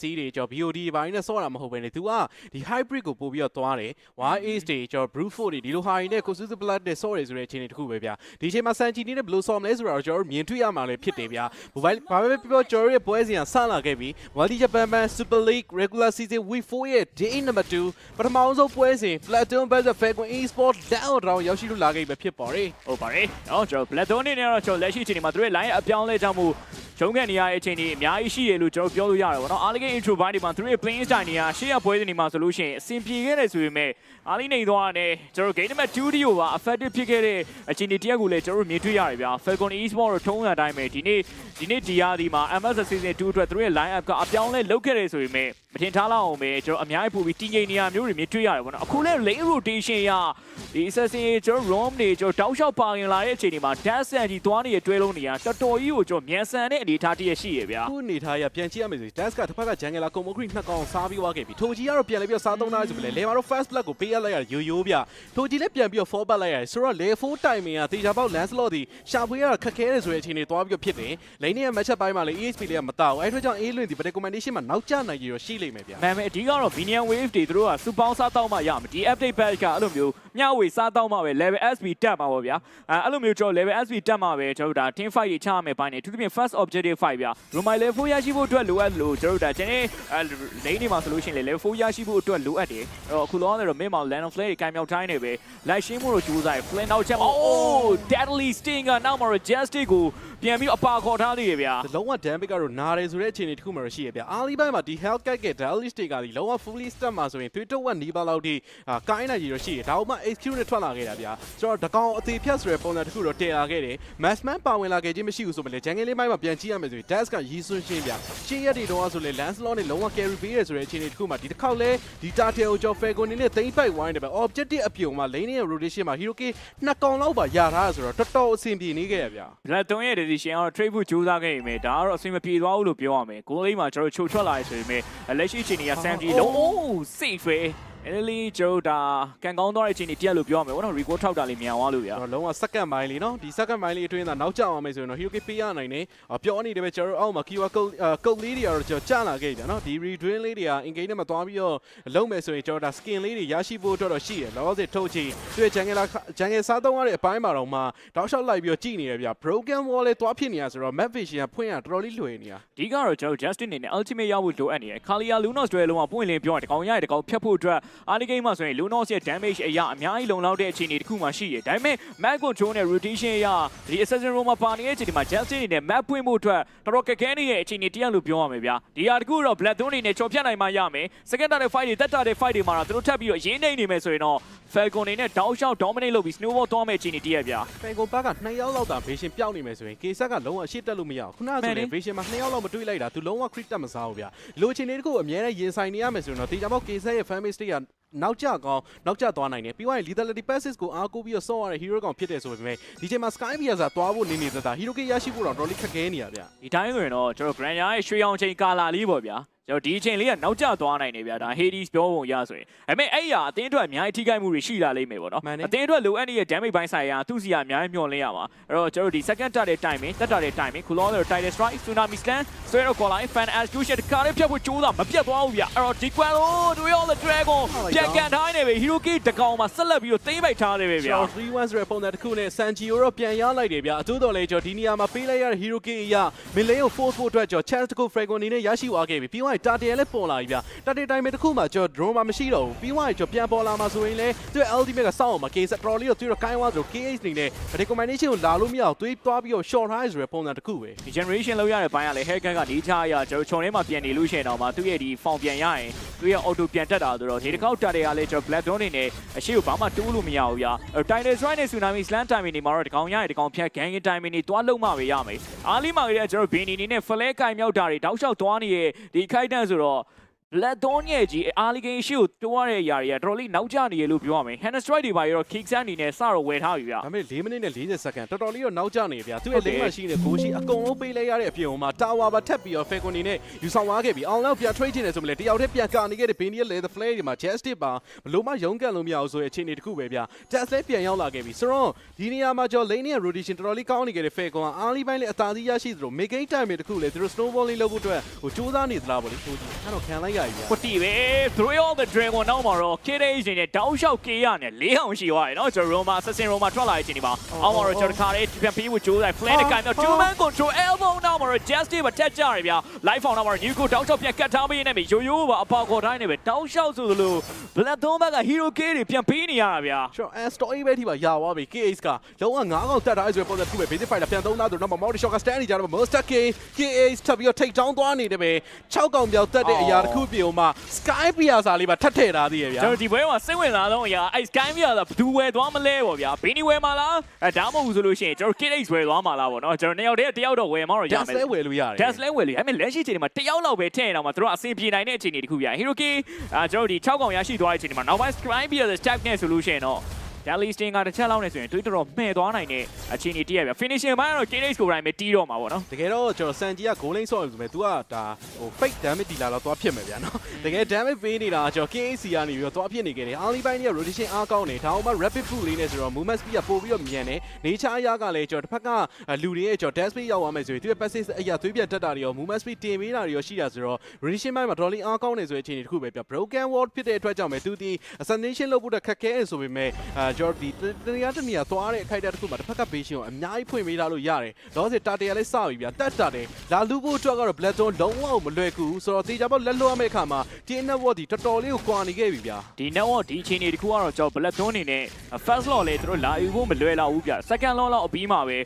စီးတွေကျော် BOD ဘိုင်းနဲ့ဆော့တာမဟုတ်ဘဲねသူကဒီ hybrid ကိုပို့ပြီးတော့သွားတယ် Y ace တွေကျော် brute force တွေဒီလိုဟာတွေနဲ့ကိုစုစု blood နဲ့ဆော့တယ်ဆိုတဲ့အခြေအနေတစ်ခုပဲဗျာဒီအချိန်မှာ Sanchi နေနဲ့ဘယ်လိုဆော့မလဲဆိုတော့ကျွန်တော်တို့မြင်တွေ့ရမှာလည်းဖြစ်တယ်ဗျာ mobile ဘာပဲပြောပြောကျွန်တော်တို့ရဲ့ပွဲစဉ်ကစလာခဲ့ပြီ Multi Japan Man Super League Regular Season Week 4ရဲ့ Day number 2ပထမအောင်ဆုံးပွဲစဉ် Platinum vs Falcon Esports down round ရောက်ရှိလို့လာခဲ့ပြီဖြစ်ပါတယ်ဟုတ်ပါတယ်နော်ကျွန်တော် Black Dawn အနေနဲ့တော့ကျွန်တော်လက်ရှိအချိန်ဒီမှာသူတို့ line အပြောင်းလဲကြောင့်မို့ ဂျုံကန်နေရတဲ့အချိန်ဒီအများကြီးရှိတယ်လို့ကျွန်တော်ပြောလို့ရတယ်ဗောနော် Early game intro ဘိုင်းဒီမှာသူတို့ playing style နေရရှေ့ရပွဲစဉ်ဒီမှာဆိုလို့ရှိရင်အဆင်ပြေခဲ့တယ်ဆိုပေမဲ့ early နေသွားတယ်ကျွန်တော် game number 2ဒီကိုပါ effective ဖြစ်ခဲ့တဲ့အချိန်ဒီတရက်ကိုလည်းကျွန်တော်မြင်တွေ့ရတယ်ဗျာ Falcon Esports တို့ထုံးစံအတိုင်းပဲဒီနေ့ဒီနေ့ DR ဒီမှာ MS season 2အတွက်သူတို့ရဲ့ line up ကအပြောင်းလဲလုပ်ခဲ့တယ်ဆိုပေမဲ့ မထင်ထားလောက်အောင်ပဲကျွန်တော်အများကြီးပို့ပြီးတည်ငြိမ်နေရမျိုးတွေမြင်တွေ့ရတယ်ဗောနော်အခုလဲ lane rotation ရဒီ assassin ကျွန်တော် rom တွေကျွန်တော်တောက်လျှောက်ပါရင်လာတဲ့အချိန်ဒီမှာ dash and ကြီးသွားနေတဲ့တွဲလုံးတွေကတော်တော်ကြီးကိုကျွန်တော်မြန်ဆန်တဲ့အနေအထားတည်းရှိရဗျာခုအနေထားရပြန်ကြည့်ရမယ်ဆိုရင် Dash ကတစ်ဖက်က Jungle ကုံမခရီနှစ်ကောင်စားပြီးသွားခဲ့ပြီထိုကြီးကတော့ပြန်လဲပြီးတော့စားသုံးသားဆိုပြီးလဲလေမာတော့ first blood ကိုပေးရလိုက်ရရိုးရိုးဗျထိုကြီးလည်းပြန်ပြီးတော့ fall back လိုက်ရတယ်ဆိုတော့ level 4 timing ကတေချာပေါက် Lancelot ဒီရှာဖွေရတာခက်ခဲတယ်ဆိုတဲ့အချိန်တွေသွားပြီးတော့ဖြစ်တယ်လိန်နေရဲ့ matchup ပိုင်းမှာလည်း EXP လေးကမတောက်အဲ့အတွက်ကြောင့် A လွင်ဒီ recommendation မှာနောက်ကျနိုင်ရရှိလိမ့်မယ်ဗျမန်မယ်အဓိကတော့ Minion Wave တွေသူတို့ကစူပေါင်းစားတောက်မှရမယ်ဒီ update patch ကအဲ့လိုမျိုးမျှဝေစားတောက်မှပဲ level SP တက်မှာပေါ့ဗျာအဲအဲ့လိုမျိုးကျွန်တော် level SP တက်မှာပဲကျွန်တော်တို့ဒါ team fight တွေချရမယ်ပိုင်းနေသူတို့ပြင် first objective fight ဗျာ Romai level 4ရရှိဖို့အတွက်လိုအပ်လို့ကျွန်တော်တို့ဒါကျန်တဲ့ lane တွေမှာဆိုလို့ရှိရင် level 4ရရှိဖို့အတွက်လိုအပ်တယ်အဲ့တော့အခုလောဆယ်တော့ mid မှာ land of flare တွေကင်မြောက်တိုင်းနေပဲလိုက်ရှင်းဖို့တော့ကြိုးစားရ flare နောက်ချက်မှာ oh deadly sting ကနောက်မှာ majestic ကိုပြန်ပြီးအပါခေါ်ထားသေးတယ်ဗျာလုံးဝ damage ကတော့နားတယ်ဆိုတဲ့အခြေအနေတစ်ခုမှရှိရဗျအားလီပိုင်းမှာဒီ health cat က daily state ကဒီလုံးဝ fully step မှာဆိုရင်3တော့1နီးပါးလောက်ထိကိုင်းနိုင်ရရှိတယ်ဒါမှမ HQ နဲ့ထွက်လာခဲ့တာဗျာကျွန်တော်တကောင်အသေးဖြတ်ဆိုတဲ့ပုံစံတစ်ခုတော့တည်လာခဲ့တယ် massman ပါဝင်လာခဲ့ခြင်းမရှိဘူးဆိုပေမဲ့ဂျန်ဂယ်လေးပိုင်းမှာပြန်ကြည့်ရမယ်ဆိုရင် dash ကရီးစွန်းရှင်းဗျရှင်းရက်တွေတော့ဆိုလေ lancelot နဲ့လုံးဝ carry ပေးရဆိုတဲ့အခြေအနေတစ်ခုမှာဒီတစ်ခေါက်လဲဒီ tartel ကိုကျွန်တော် falcon နေနဲ့သိမ့်ပိုက်ဝိုင်းတယ်ဗျ objective အပြုံမှာ lane ရဲ့ rotation မှာ hero k နှစ်ကောင်လောက်ပါရထားရဆိုတော့တော်တော်အဆင်ပြေနေခဲ့ရဗျ Black 3ရဲ့ decision ကတော့ trade ဖို့ကြိုးစားခဲ့ရင်ပဲဒါကတော့အဆင်မပြေသွားဘူးလို့ပြောရမယ်။ကိုယ်လေးမှာကျွန်တော်ချိုထွက်လာရဆိုရင်ပဲလက်ရှိအချိန်ကြီးက Sam G လုံး oh safe ပဲ။ အဲ့ဒီကျွန်တော်ဒါကန်ကောင်းသွားတဲ့အချိန်ကြီးတက်လို့ပြောရမယ်။ဘောနော် record ထောက်တာလေးမြန်သွားလို့ဗျာတော့လုံးဝ second mile လေးနော်ဒီ second mile လေးအတွင်းသာနောက်ကျအောင်မယ်ဆိုရင်တော့ hero k ပေးရနိုင်တယ်ပြောနေတယ်ပဲကျွန်တော်အောက်မှာ keyword code code လေးတွေကတော့ကျွန်တော်ကျလာခဲ့ကြနော်ဒီ redwin လေးတွေက in game ထဲမှာသွားပြီးတော့လုံးမယ်ဆိုရင်ကျွန်တော်ဒါ skin လေးတွေရရှိဖို့အတွက်တော့ရှိတယ်လောဆယ်ထုတ်ချင်သူ့ရဲ့ jungle jungle စားသုံးရတဲ့အပိုင်းမှာတော့မှတောက်လျှောက်လိုက်ပြီးတော့ကြည်နေတယ်ဗျ broken wall လေးသွားဖြစ်နေရဆိုတော့ map vision ကဖွင့်ရတော်တော်လေးလွယ်နေတာ။ဒီကတော့ကျွန်တော် Justin အနေနဲ့ ultimate ရဖို့လိုအပ်နေတယ်။ Kalia Lunos တွေလုံးဝပွင့်လင်းပြောရင်တကောင်ရရတကောင်ဖြတ်ဖို့အတွက် early game မှာဆိုရင် Lunos ရဲ့ damage အရာအများကြီးလုံလောက်တဲ့အခြေအနေတစ်ခုမှရှိတယ်။ဒါပေမဲ့ map control နဲ့ rotation အရာဒီ assassin room မှာပါနေတဲ့အချိန်ဒီမှာ Justin အနေနဲ့ map ပွင့်ဖို့အတွက်တော်တော်ကခဲနေတဲ့အခြေအနေတရက်လို့ပြောရမယ်ဗျာ။ဒီဟာတကူတော့ Black 3အနေနဲ့ချော်ဖြတ်နိုင်မှရမယ်။ second target fight တွေတက်တာတဲ့ fight တွေမှာတော့သူတို့ထပ်ပြီးတော့ရင်းနေနေမယ်ဆိုရင်တော့ Falcon အနေနဲ့တောက်လျှောက် dominate လုပ်ပြီး snowball သွားမယ့်အခြေအနေတရက်ဗျာဖန်ကုန်ဘက်က2ယောက်လောက်သာ vision ပြောင်းနေမယ်ဆိုရင် K ဆက်ကလုံးဝအရှိတက်လို့မရဘူးခုနကဆိုရင် vision မှာ2ယောက်လောက်မတွေးလိုက်တာသူလုံးဝ crit တက်မစားဘူးဗျလိုချင်တဲ့တခုအများနဲ့ရင်ဆိုင်နေရမယ်ဆိုရင်တော့တေချာပေါက် K ဆက်ရဲ့ fan base တွေက နောက်ကျကောင်းနောက်ကျသွားနိုင်တယ်ပြီးသွားရင် lethality passes ကိုအားကိုးပြီးတော့ဆော့ရတဲ့ hero ကောင်ဖြစ်တယ်ဆိုပေမဲ့ဒီချိန်မှာ sky via ဆိုတာသွားဖို့နေနေသက်သာ hero k ရရှိဖို့တော့တော်တော်လေးခက်ခဲနေရဗျဒီတိုင်းဆိုရင်တော့ကျွန်တော် Grand ရဲ့ရွှေအောင်ချိန်ကာလာလေးပေါ့ဗျာ ကျွန်တော်ဒီအချိန်လေးကနောက်ကျသွားနိုင်နေဗျာဒါ Hades ပြောပုံရဆိုရင်ဒါပေမဲ့အဲ့ရအတင်းအတွက်အများကြီးထိခိုက်မှုတွေရှိလာလိမ့်မယ်ပေါ့နော်အတင်းအတွက်လိုအပ်နေတဲ့ damage ဘိုင်းဆိုင်ရာသူ့စီကအများကြီးမျှော်လင့်ရမှာအဲ့တော့ကျွန်တော်ဒီ second တက်တဲ့ timing တက်တာတဲ့ timing ခုလောတဲ့ Titan Strike Tsunami Slam ဆွဲတော့ call line fan execution တခါလေးဖြတ်ဖို့ကြိုးစားမပြတ်သွားဘူးဗျအဲ့တော့ဒီကွန်လို့တွေရော the dragon ပြန်ကန်ထားနေပြီ Hero Key တကောင်မှာဆက်လက်ပြီးတော့သိမ့်ပိုက်ထားနေပြီဗျာကျွန်တော်3-1ဆိုတဲ့ပုံစံတစ်ခုနဲ့ Sanjio တော့ပြန်ရလိုက်တယ်ဗျအထူးတော်လေကျွန်တော်ဒီနေရာမှာပေးလိုက်ရတဲ့ hero k အရာမင်းလေးကို force ဖို့အတွက်ကျွန်တော် chance တစ်ခု fragon အနေနဲ့ရရှိသွားခဲ့ပြီပြီးသွားရင် target လည်းပေါ်လာပြီဗျ target time တစ်ခုမှာကျွန်တော် drone မှာမရှိတော့ဘူးပြီးသွားရင်ကျွန်တော်ပြန်ပေါ်လာမှာဆိုရင်လည်းသူ့ ultimate ကစောင့်အောင်မှာ case တော်တော်လေးတော့သူတို့ကိုင်းသွားဆို KH နေနဲ့ recommendation ကိုလာလို့မရအောင်သွေးသွားပြီးတော့ short high ဆိုတဲ့ပုံစံတစ်ခုပဲဒီ generation လောက်ရတဲ့ဘိုင်းကလည်း haircut ကနေချရကျွန်တော်ခြုံထဲမှာပြန်နေလို့ရှိရင်တော့မှသူ့ရဲ့ဒီ form ပြန်ရရင်သူ့ရဲ့ auto ပြန်တက်တာဆိုတော့ဒီတစ်ခေါက်တက်တယ်ကလည်းကျွန်တော် black dawn နေနဲ့အရှိကိုဘာမှတိုးလို့မရဘူးဗျာ title strike နဲ့ tsunami slam timing နေမှာတော့ဒီကောင်ရရင်ဒီကောင်ဖြတ် gang timing နေတွားလုံးမှပဲရမယ်အားလီမှာကလေးကကျွန်တော် bini နေနဲ့ flare ကင်မြောက်တာတွေတောက်လျှောက်တွားနေရဲ့ဒီခိုက်တန့်ဆိုတော့ လက်သွန်းရဲ့ကြီးအာလီဂိန်ရှိကိုတိုးရတဲ့အရာတွေကတော်တော်လေးနောက်ကျနေရလို့ပြောရမယ် Hannah Strike တွေပါရော Kick Sand အနေနဲ့စတော့ဝယ်ထားပြီဗျာဒါပေမဲ့4မိနစ်နဲ့40စက္ကန့်တော်တော်လေးတော့နောက်ကျနေဗျာသူ့ရဲ့လိမ့်မှရှိနေတဲ့ဂိုးရှိအကုန်လုံးပေးလိုက်ရတဲ့အပြင်ဟိုမှာတာဝါပါထက်ပြီးတော့ Falcon နဲ့ယူဆောင်သွားခဲ့ပြီးအောင်လောက်ပြန် trade ချင်တယ်ဆိုမှလည်းတယောက်တည်းပြန်ကာနေခဲ့တဲ့ Bania Leather Flare တွေမှာ Justice ပါဘလို့မှရုံးကန်လို့မရအောင်ဆိုတဲ့အခြေအနေတစ်ခုပဲဗျာ Just လည်းပြန်ရောက်လာခဲ့ပြီဆိုတော့ဒီနေရာမှာကျော် lane နဲ့ rotation တော်တော်လေးကောင်းနေခဲ့တဲ့ Falcon ကအားလီပိုင်းလည်းအသာစီးရရှိသလို make game time တစ်ခုလည်းသူတို့ snowballing လုပ်ဖို့အတွက်ဟိုစူးစမ်းနေသလားဗောလေကိုကြီးအဲ့တော့ခံလိုက်ရပြီဗျာပတီပဲ Thrill of the Dragon နောက်မှာတော့ KDH နဲ့တောက်လျှောက် K ရနဲ့၄အောင်ရှိသွားတယ်နော်ကျွန်တော် Roma Assassin Roma ထွက်လာတဲ့အချိန်ဒီမှာအောက်မှာတော့ကျွန်တော်ခါလေးပြန်ပြီးဝကြိုးလိုက် Flame နဲ့ကန်တော့ two man control elbow နောက်မှာတော့ Justice ပါတက်ကြရဗျာ Live Found နောက်မှာတော့ Nuko တောက်လျှောက်ပြန်ကတ်ထားပေးနေပြီရိုးရိုးပါအပေါခေါ်တိုင်းနေပဲတောက်လျှောက်ဆိုသလို Bloodthorn ဘက်က Hero K တွေပြန်ပေးနေရတာဗျာကျွန်တော် and story ပဲထိပါရသွားပြီ KH ကလုံးဝ9កောင်တက်ထားဆိုတဲ့ပုံစံတစ်ခုပဲ basic fighter ပြန်သုံးသားဆိုတော့ Maori Shock က stand နေကြတော့ Monster K KH ထပ်ပြီးတော့ take down သွားနေတယ်ပဲ6កောင်ပြောက်တက်တဲ့အရာတစ်ခုပြေမှာ Sky Piazza လေးပါထပ်ထည့်ထားသေးရဲ့ဗျာကျွန်တော်ဒီဘွဲမှာစိတ်ဝင်စားဆုံးအရာအဲ့ Sky ပြတာဘယ်သူဝယ်သွားမလဲပေါ့ဗျာဘီနီဝယ်မှာလားအဲဒါမှမဟုတ်ဆိုလို့ရှိရင်ကျွန်တော် KDH ဝယ်သွားမှာလားပေါ့နော်ကျွန်တော်နှစ်ယောက်တည်းတယောက်တော့ဝယ်မှာတော့ရ Just မယ်လဲဝယ်လို့ရတယ် Dash လဲဝယ်လေအဲ့မဲ့လက်ရှိချိန်တွေမှာတယောက်လောက်ပဲထည့်ရင်တော့မှတို့ကအဆင်ပြေနိုင်တဲ့အခြေအနေတခုပြ Hiroki အာကျွန်တော်ဒီ6កောင်ရရှိသွားတဲ့အချိန်တွေမှာနောက်ပိုင်း Scribe ပြတဲ့ Stack နဲ့ဆိုလို့ရှိရင်တော့ Daily Sting ကတစ်ချက်လောက်နေဆိုရင်တွေးတော်တော်မှဲ့သွားနိုင်တဲ့အခြေအနေတည်းရဗျ Finishing ဘိုင်းကတော့ KDH ကိုတိုင်းပဲတီးတော့မှာပေါ့နော်တကယ်တော့ကျွန်တော်စန်ဂျီက goal line ဆော့ရဆိုပေမဲ့ तू ကဒါဟို fake damage dealer တော့သွားဖြစ်မယ်ဗျာနော်တကယ် damage ပေးနေတာကျွန်တော် KAC ကနေပြီးတော့သွားဖြစ်နေခဲ့တယ်အားလီပိုင်းကြီးက rotation အားကောင်းနေဒါအောင်မှ rapid foot လေးနဲ့ဆိုတော့ movement speed ကပို့ပြီးတော့မြန်တယ် nature အရာကလည်းကျွန်တော်တစ်ဖက်ကလူတွေရဲ့ကျွန်တော် dash speed ရောက်သွားမယ်ဆိုရင်သူရဲ့ passive အရာသွေးပြတ်တက်တာတွေရော movement speed တင်ပေးတာတွေရောရှိတာဆိုတော့ rotation ပိုင်းမှာတော်လေးအားကောင်းနေဆိုတဲ့အခြေအနေတစ်ခုပဲဗျ broken wall ဖြစ်တဲ့အတွက်ကြောင့်ပဲသူဒီ assassination လုပ်ဖို့တော့ခက်ခဲဆိုပေမဲ့အာကျွန်တော်ဒီတနေရာတနေရာသွားတဲ့အခိုက်အတန့်တစ်ခုမှာတစ်ဖက်က base ကိုအများကြီးဖွင့်ပေးလာလို့ရတယ်လောဆယ်တာတရလည်းစပြီဗျာတက်တာတယ်လာလူဖို့အတွက်ကတော့ Bloodstone လုံးဝမလွယ်ကူဆိုတော့တေချာပေါက်လက်လွတ်ရမယ့်အခါမှာ TNT Ward ဒီတော်တော်လေးကိုကွာနေခဲ့ပြီဗျာဒီ network ဒီအခြေအနေတခုကတော့ကျွန်တော် Blackthorn အနေနဲ့ first law လေတို့လာယူဖို့မလွယ်တော့ဘူးဗျ second law လောက်အပြီးမှာပဲ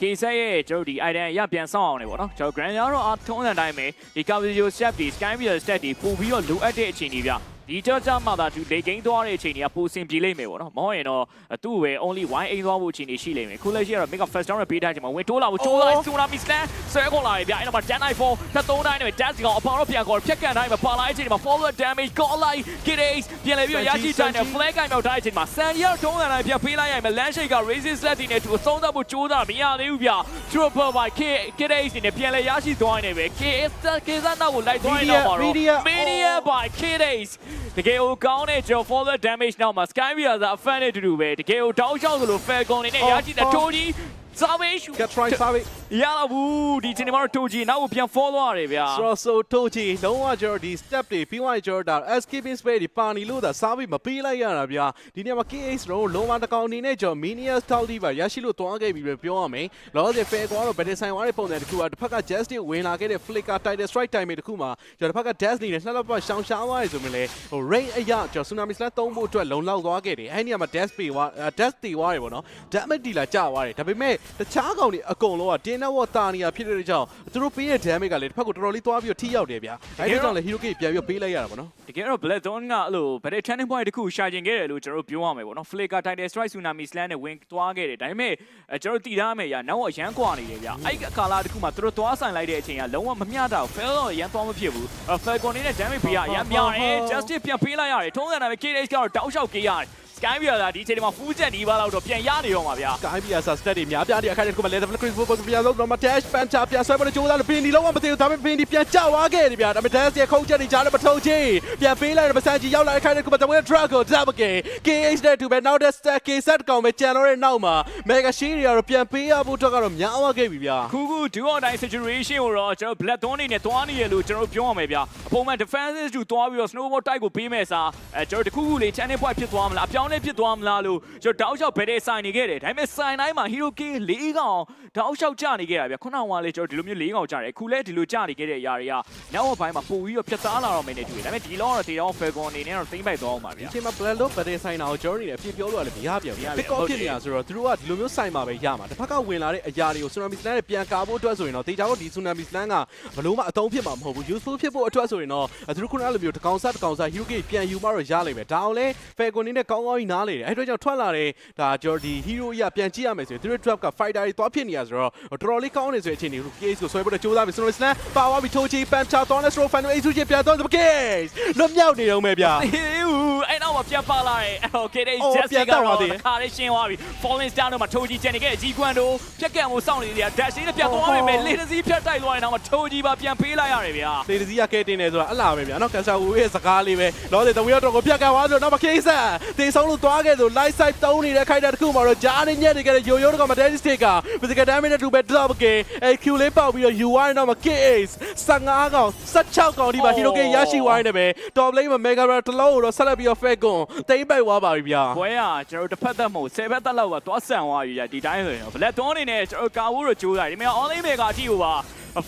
K7 ရဲ့ကျွန်တော်ဒီ item ရပြန်ဆောင်အောင်နေပေါ့နော်ကျွန်တော် grand ရတော့အထုံးတဲ့အတိုင်းပဲဒီ Cavalier step ဒီ Sky Beer step ဒီပို့ပြီးတော့လိုအပ်တဲ့အခြေအနေဗျ ဒီကြောကြမှာသာသူလေကိန်းသွားတဲ့အချိန်ကြီးကပိုစင်ပြေလိမ့်မယ်ပေါ့နော်မဟုတ်ရင်တော့သူ့ပဲ only one aim သွားဖို့အခြေအနေရှိလိမ့်မယ်ခုလက်ရှိကတော့ make up first down နဲ့ပေးထားချိန်မှာဝင်တိုးလာဖို့တိုးလိုက် tsunami slam ဆွဲခေါ်လာပြီဗျအဲ့တော့မှ Jan 94တက်သုံးတိုင်းနဲ့ dash ကောင်အပေါတော့ပြန်ခေါ်ဖြတ်ကန်တိုင်းမှာပါလာတဲ့အချိန်မှာ forward damage call လိုက် get ace ပြန်လဲပြီးတော့ရရှိတိုင်းနဲ့ flag ကင်မြောက်ထားတဲ့အချိန်မှာ San Yer ထုံးတဲ့တိုင်းပြန်ပေးလိုက်ရမယ် land shake က racing sled ဒီနဲ့သူအဆုံးသတ်ဖို့ကြိုးစားမရသေးဘူးဗျ triple by K get ace နဲ့ပြန်လဲရရှိသွားနေပဲ KS KZ နောက်ကိုလိုက်သွားရင်တော့မှာတော့ media by Kid Ace တကယ်ကိုကောင်းတဲ့ Joe Fowler damage နောက်မှာ Sky Via သာ fan နဲ့တူတူပဲတကယ်ကိုတောက်လျှောက်သလို Falcon နေနဲ့ရရှိတဲ့ထိုးကြီး Savage get try savage ရလာဘူးဒီချိန်မှာတော့ထိုးကြီးနောက်ကိုပြန် follow ရတယ်ဗျာဆိုတော့ဆိုတိုချီလုံးဝကျွန်တော်ဒီ step တွေပြီးသွားရင်ကျွန်တော်ဒါ escaping space တွေပါနေလို့ဒါစားပြီးမပေးလိုက်ရတာဗျာဒီနေရာမှာ KH လုံးလုံးဝတကောင်အနေနဲ့ကျွန်တော် minion style ဒီပါရရှိလို့သွားခဲ့ပြီပဲပြောရမယ်လောဆယ် fair ကတော့ဗက်ဒဆိုင်ဝါတဲ့ပုံစံတစ်ခုကတစ်ဖက်က justice ဝင်လာခဲ့တဲ့ flicker title strike time တစ်ခုမှာကျွန်တော်တစ်ဖက်က dash နေနဲ့နှစ်လက်ပတ်ရှောင်ရှားသွားရဆိုမှလည်းဟို rain အရာကျွန်တော် tsunami slash သုံးဖို့အတွက်လုံလောက်သွားခဲ့တယ်အဲ့ဒီနေရာမှာ dash ပေးသွား dash တည်သွားတယ်ပေါ့နော် damage dealer ကျသွားတယ်ဒါပေမဲ့တခြားကောင်တွေအကုန်လုံးက tin network တာနေရဖြစ်တဲ့ကြောင့်သူတို့ပေးတဲ့ damage ကလည်းတစ်ဖက်ကိုတော်တော်လေးသွားပြီးတော့ထိရောက်တယ်ဗျာအဲ့ဒါကြောင့်လည်း hero kit ပြန်ပြီးတော့ပေးလိုက်ရတာပေါ့နော်တကယ်တော့ Blackthorn ကအဲ့လိုဗတဲ့ turning point တခုရှာကျင်ခဲ့တယ်လို့ကျွန်တော်တို့ပြောရမယ်ပေါ့နော် Flicker Titan Strike Tsunami Slam နဲ့ဝင်သွားခဲ့တယ်ဒါပေမဲ့အဲကျွန်တော်တို့တည်ထားမယ်ရာနောက်အရန်ကွာနေတယ်ဗျအဲ့ဒီကာလာတခုမှာသူတို့သွားဆိုင်လိုက်တဲ့အချိန်ကလုံးဝမမျှတာဘူး fail တော့အရန်သွားမဖြစ်ဘူး Falcon နဲ့ damage ပေးရအရန်များတယ် Justice ပြန်ပေးလိုက်ရတယ်ထုံးစံတိုင်းပဲ KH ကတော့တောက်လျှောက်ပေးရတယ် Sky Via ကဒီအချိန်မှာဖူးချက်နီးပါးလောက်တော့ပြန်ရနေတော့မှာဗျာ Sky BS stat တွေများပြားတဲ့အခါတည်းကမှ level Chris Football ပြန်လို့တော့မ dash panther ပြန်ဆွဲဖို့ကြိုးစားလို့ပင်ဒီလုံးဝမသိဘူးဒါပေမဲ့ပင်ဒီပြန်ကြောက်သွားခဲ့တယ်ဗျာဒါပေမဲ့ dash ရဲ့ခုံချက်တွေကြားလို့မထုတ်ချင်ပြန်ပေးလိုက်တော့မဆန်ကြီးရောက်လာတဲ့အခါတည်းကမှတဝဲ drag ကို double game KH နဲ့တူပဲနောက်တဲ့ stack K set ကောင်ပဲကြံတော့တဲ့နောက်မှာ mega shield တွေကတော့ပြန်ပေးရဖို့အတွက်ကတော့များသွားခဲ့ပြီဗျာခုခု do or die situation ကိုတော့ကျွန်တော် Blackthorn နေနဲ့သွားနေရလို့ကျွန်တော်ပြောရမယ်ဗျာအပုံမှန် defenses တူသွားပြီးတော့ snowball တိုက်ကိုပေးမယ်စားအဲကျွန်တော်တခုခုလေး channel point ဖြစ်သွားမလားအပြောင်းလဲဖြစ်သွားမလားလို့ကျွန်တော်တောက်လျှောက်ဘယ်တဲ့ဆိုင်နေခဲ့တယ်ဒါပေမဲ့ဆိုင်တိုင်းမှာ hero k ၄ကောင်တောက်လျှောက်ကြနေခဲ့တာဗျာခုနကကလေးကျွန်တော်ဒီလိုမျိုး၄ကောင်ကြတယ်အခုလဲဒီလိုကြနေခဲ့တဲ့အရာတွေကနောက်ဘက်ပိုင်းမှာပို့ပြီးတော့ဖြတ်သားလာတော့မယ်နေတူတယ်ဒါပေမဲ့ဒီလောကတော့တေတောင်း Falcon အနေနဲ့တော့သိမ့်ပိုက်သွားအောင်ပါဗျာဒီချိန်မှာ black low ဗတဲ့ဆိုင်တာကိုကျွန်တော်နေတယ်အပြစ်ပြောလို့လည်းမရပြန်ဘူး pick off ဖြစ်နေတာဆိုတော့သူတို့ကဒီလိုမျိုးဆိုင်မှာပဲရမှာတစ်ဖက်ကဝင်လာတဲ့အရာတွေကို tsunami slam နဲ့ပြန်ကာဖို့အတွက်ဆိုရင်တော့တေချာတော့ဒီ tsunami slam ကဘလို့မှအသုံးဖြစ်မှာမဟုတ်ဘူး useful ဖြစ်ဖို့အတွက်ဆိုရင်တော့သူတို့ခုနကလိုမျိုးတကောင်စားတကောင်စား hero gate ပြန်ယူမှတော့ရလိမ့်မယ်ဒါအောင်လဲ falcon နဲ့ကောင်းကောင်းကြီးနားလေတယ်အဲ့အတွက်ကြောင့်ထွက်လာတဲ့ဒါကျွန်တော်ဒီ hero ကြီးကပြန်ကြည့်ရမယ်ဆိုရင်သူတို့ drop က fighter တွေသွားဖြစ်နေရဆိုတော့တော်တော်လေးကောင်းနေဆိုတဲ့အချိန်တွေ case ကိုဆွဲဖို့တော့ကြိုးစားပြီ snow slam ပါဝါပြီးထိုးချီ pam cha တော့ throw final ace ချီပြန်တော့ case လွတ်မြောက်နေတော့မယ်ဗျာဟေးဦး အဲ့တော့မှပြန်ပါလာတယ်အဲ့တော့ KD အော် Jesse ပြန်ကတော့တော့ပါသေးတယ်ခါလေးရှင်းသွားပြီ Falling Star တော့မှထိုးကြီးကျန်နေခဲ့အကြီးကွန်းတို့ဖြက်ကံကိုစောင့်နေတယ် Dash နဲ့ပြန်သွားမယ်မယ်လေတစည်းဖြတ်တိုက်သွားရင်တော့မှထိုးကြီးပါပြန်ပေးလိုက်ရတယ်ဗျာလေတစည်းကကဲတင်နေဆိုတာအလားပဲဗျာနော်ကန်ဆာဝူရဲ့စကားလေးပဲလောလေတဝီရတော့ကိုပြတ်ကန်သွားဆိုတော့မကိစ္စတေဆုံးလို့သွားခဲ့ဆို light side တုံးနေတဲ့ခိုက်တာတစ်ခုမှာတော့ဂျားနေညက်နေကြတဲ့ယိုယိုတော့မတဲစတစ်က physical damage နဲ့တူပဲ drop ကဲအဲ Q လေးပေါက်ပြီးတော့ UI တော့မ case 15ကောင်16ကောင်ဒီမှာ hero ကရရှိသွားနေတယ်ပဲ top lane မှာ mega bar တစ်လုံးကိုတော့ဆက်လက်ပြီးတော့ fake ကွန်တိမ့်ပိုက်သွားပါပြီဗျာဘွဲကကျွန်တော်တို့တစ်ဖက်သက်မဟုတ်ဆယ်ဖက်သက်လောက်ကသွားဆန်သွားပြီဒီတိုင်းဆိုရင် Black Dawn အနေနဲ့ကျွန်တော်ကာဝူးတို့ကြိုးလိုက်ဒီမှာ online mega အထိကိုပါ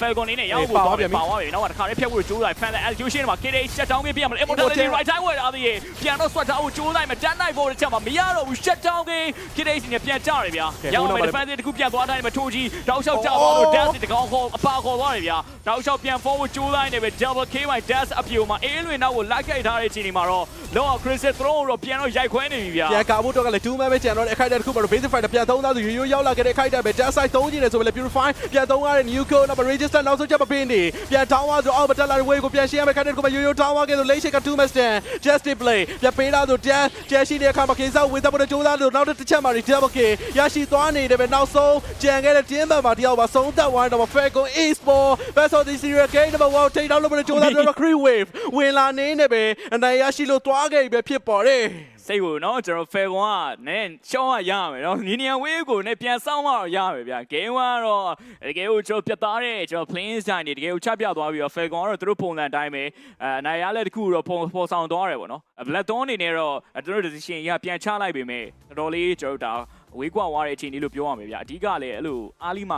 Falcon နေနဲ့ရောက်ဖို့သွားပြီပါသွားပြီနောက်တစ်ခါလေးဖြတ်ဖို့ကြိုးလိုက် fan တဲ့ execution မှာ KD shut down ပေးပြရမလဲ immortality right time ဝယ်လာသေးတယ်ပြန်တော့ swat down ကိုကြိုးလိုက်မယ် dan night ဖို့တစ်ချက်မှာမရတော့ဘူး shut down ပေး KD စီနဲ့ပြန်ကြရဗျာရောက်မယ် defense တစ်ခုပြန်သွားတိုင်းမှာထိုးကြီးတောက်လျှောက်ကြောက်သွားလို့ dance တကောင်ခေါ်အပါခေါ်သွားတယ်ဗျာတောက်လျှောက်ပြန် forward ကြိုးလိုက်နေပဲ double k မှာ dash အပြိုမှာအေးလွင်နောက်ကိုလိုက်ခိုက်ထားတဲ့အချိန်ဒီမှာတော့လောက crystal throne ကိုတော့ပြန်တော့ရိုက်ခွဲနေပြီဗျာပြန်ကာဖို့တော့ကလည်း2 man ပဲကျန်တော့တဲ့အခိုက်အတန့်တစ်ခုမှာတော့ basic fighter ပြန်သုံးသားသူရိုးရိုးရောက်လာခဲ့တဲ့အခိုက်အတန့်ပဲ dash side သုံးကြည့်နေဆိုပဲလေ purify ပြန်သုံးရတဲ့ new code နောက် register နောက်ဆုံးချက်မပင်းနေပြန်ထောင်းသွားဆိုအောက်မတက်လာတဲ့ way ကိုပြန်ရှင်းရမယ်ခိုက်တဲ့တစ်ခုမှာရိုးရိုးထောင်းသွားခဲ့ဆို late shake က2 man stand just play ပြန်ပေးလာဆို dash ကျရှိတဲ့အခါမှာကိစ္စဝေသဖို့ကြိုးစားလို့နောက်တစ်ချက်မှာ double k ရရှိသွားနေတယ်ပဲနောက်ဆုံးကြံခဲ့တဲ့ team member တယောက်ပါဆုံးသက်သွားတော့ Falcon Esport best of the series game number 1ထိန်းတော့လို့ပဲကြိုးစားတော့ Cree Wave ဝင်လာနေနေပဲအနိုင်ရရှိလို့သွားခဲ့ပြီပဲဖြစ်ပေါ်တယ် စိတ်ကိုနော်ကျွန်တော် fair ကွန်ကနဲ့ရှောင်းရရမယ်နော်နီနီယံဝေးကိုနဲ့ပြန်ဆောင်မတော့ရမယ်ဗျာ game ကတော့တကယ်ကိုကျွန်တော်ပြတ်သားတဲ့ကျွန်တော် playing style တွေတကယ်ကိုချပြသွားပြီးတော့ fair ကွန်ကတော့သူတို့ပုံစံအတိုင်းပဲအဲနိုင်ရလက်တစ်ခုတော့ပုံပေါ်ဆောင်သွားတယ်ပေါ့နော် black dawn အနေနဲ့တော့သူတို့ decision ကြီးကပြန်ချလိုက်ပေမဲ့တော်တော်လေးကျွန်တော်တို့ဒါဝေးကွာသွားတဲ့အချိန်လေးလို့ပြောရမယ်ဗျာအဓိကလည်းအဲ့လိုအားလီမာ